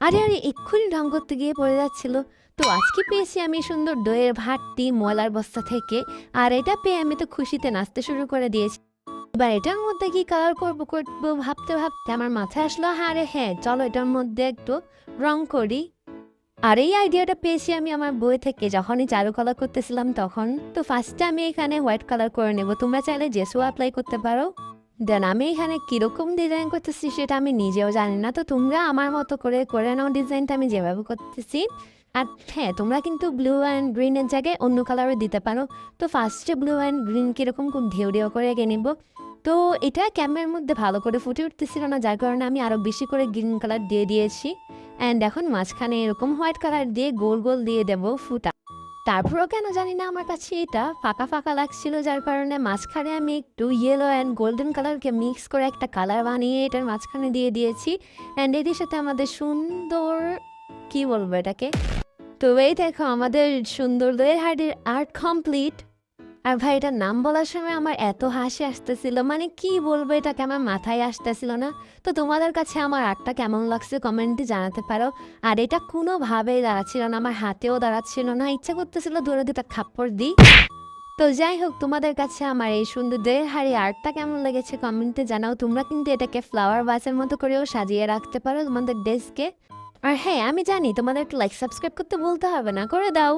আরে আরে, এক্ষুনি ঢং করতে গিয়ে পড়ে যাচ্ছিল। তো আজকে পেয়েছি আমি সুন্দর দইয়ের ভাতটি মলার বস্তা থেকে, আর এটা পেয়ে আমি তো খুশিতে নাচতে শুরু করে দিয়েছি। এবার এটার মধ্যে কি কালার করব করব ভাবতে ভাবতে আমার মাথায় আসলো হ্যাঁ রে হ্যাঁ চলো এটার মধ্যে একটু রং করি। আর এই আইডিয়াটা পেয়েছি আমি আমার বই থেকে, যখনই চারুকলা করতেছিলাম তখন। তো ফার্স্টে আমি এখানে হোয়াইট কালার করে নেব, তোমরা চাইলে জেসও অ্যাপ্লাই করতে পারো। দেন আমি এখানে কীরকম ডিজাইন করতেছি সেটা আমি নিজেও জানি না। তো তোমরা আমার মতো করে করে নাও ডিজাইনটা আমি যেভাবে করতেছি। আর হ্যাঁ তোমরা কিন্তু ব্লু অ্যান্ড গ্রিনের জায়গায় অন্য কালারও দিতে পারো। তো ফার্স্টে ব্লু অ্যান্ড গ্রিন কীরকম খুব ঢেউ ঢেউ করে এঁকে নেব। তো এটা ক্যামেরার মধ্যে ভালো করে ফুটে উঠতেছিল না, যার কারণে আমি আরও বেশি করে গ্রিন কালার দিয়ে দিয়েছি। অ্যান্ড এখন মাঝখানে এরকম হোয়াইট কালার দিয়ে গোল গোল দিয়ে দেব ফুটা। তারপরও কেন জানি না আমার কাছে এটা। ফাঁকা ফাঁকা লাগছিল, যার কারণে মাঝখানে আমি একটু ইয়েলো অ্যান্ড গোল্ডেন কালারকে মিক্স করে একটা কালার বানিয়ে এটার মাঝখানে দিয়ে দিয়েছি। অ্যান্ড এটির সাথে আমাদের সুন্দর, কি বলব এটাকে? তো এই দেখো, আমাদের সুন্দর দইয়ের হাড়ির আর্ট কমপ্লিট আর ভাই, এটার নাম বলার সময় আমার এত হাসি আসতেছিল। মানে কি বলব, এটাকে আমার মাথায় আসতেছিল না। তো তোমাদের কাছে আমার আর্টটা কেমন লাগছে কমেন্টে জানাতে পারো। আর এটা কোনোভাবেই দাঁড়াচ্ছিল না, আমার হাতেও দাঁড়াচ্ছিল না। ইচ্ছা করতেছিল দূরে দুটা খাপ্পড় দিই। তো যাই হোক, তোমাদের কাছে আমার এই সুন্দর হাড়ি আর্টটা কেমন লেগেছে কমেন্টে জানাও। তোমরা কিন্তু এটাকে ফ্লাওয়ার বাসের মতো করেও সাজিয়ে রাখতে পারো তোমাদের ডেস্কে আর হ্যাঁ আমি জানি তোমাদের একটু লাইক সাবস্ক্রাইব করতে বলতে হবে না, করে দাও।